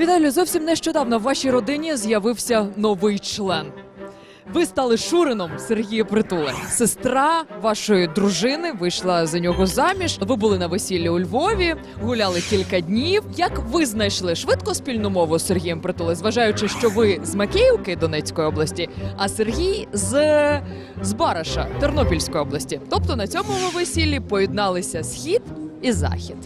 Віталію, зовсім нещодавно в вашій родині з'явився новий член. Ви стали Шурином Сергія Притули. Сестра вашої дружини вийшла за нього заміж. Ви були на весіллі у Львові, гуляли кілька днів. Як ви знайшли швидко спільну мову з Сергієм Притули, зважаючи, що ви з Макіївки Донецької області, а Сергій з, з Бараша Тернопільської області. Тобто на цьому весіллі поєдналися схід і захід.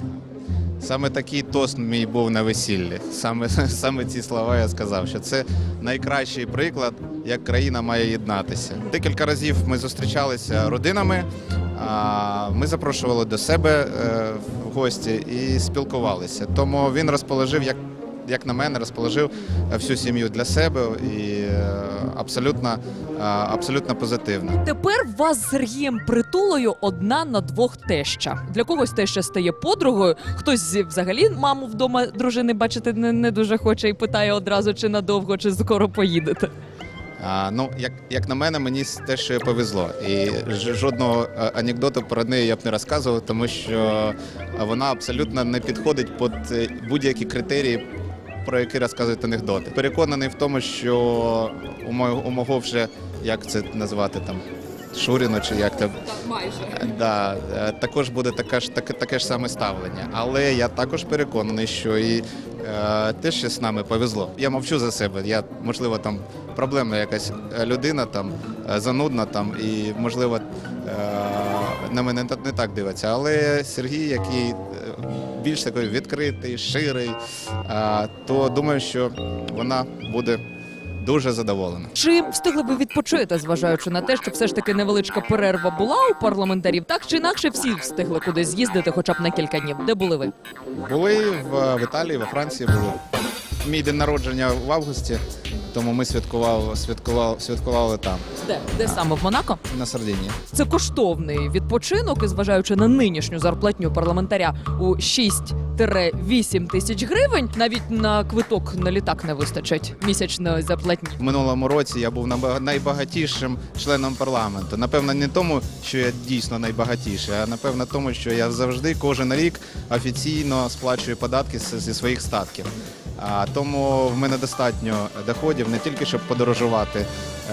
Саме такий тост мій був на весіллі. Саме, саме ці слова я сказав, що це найкращий приклад, як країна має єднатися. Декілька разів ми зустрічалися родинами. Ми запрошували до себе е, в гості і спілкувалися. Тому він розположив, як, як на мене, розположив е, всю сім'ю для себе і е, абсолютно, е, абсолютно позитивно. Тепер у вас з Сергієм Притулою одна на двох теща. Для когось теща стає подругою, хтось взагалі маму вдома дружини бачити не, не дуже хоче і питає одразу, чи надовго, чи скоро поїдете. А, ну, як, як на мене, мені те, що повезло. І жодного анекдоту про неї я б не розказував, тому що вона абсолютно не підходить під будь-які критерії, про які розказують анекдоти. Переконаний в тому, що у мого, у мого вже як це назвати там. Шуріно, чи як там Майже. Да, е, також буде така ж таке, таке ж саме ставлення. Але я також переконаний, що і е, теж ще з нами повезло. Я мовчу за себе. Я можливо там проблемна якась е, людина, там е, занудна там, і можливо е, на мене не- так дивиться. Але Сергій, який е, більш такий відкритий, ширий, е, то думаю, що вона буде дуже задоволена. Чи встигли ви відпочити, зважаючи на те, що все ж таки невеличка перерва була у парламентарів? Так чи інакше всі встигли кудись з'їздити, хоча б на кілька днів. Де були ви? Були в, в Італії, во Франції були. Мій день народження в августі, тому ми святкували, святкували, святкували там, Де? Де саме в Монако? на Сардинії. Це коштовний відпочинок, і зважаючи на нинішню зарплатню парламентаря у 6-8 тисяч гривень, навіть на квиток на літак не вистачить місячної зарплатні. В минулому році я був найбагатішим членом парламенту. Напевно, не тому, що я дійсно найбагатіший, а напевно тому, що я завжди кожен рік офіційно сплачую податки зі своїх статків. А, тому в мене достатньо доходів не тільки щоб подорожувати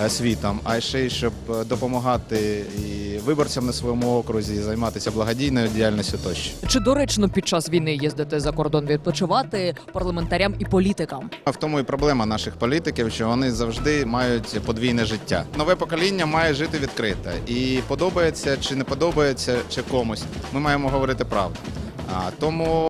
е, світом, а й ще й щоб е, допомагати і виборцям на своєму окрузі, і займатися благодійною діяльністю тощо. Чи доречно під час війни їздити за кордон відпочивати парламентарям і політикам? А В тому і проблема наших політиків, що вони завжди мають подвійне життя. Нове покоління має жити відкрите. І подобається чи не подобається чи комусь, ми маємо говорити правду. А тому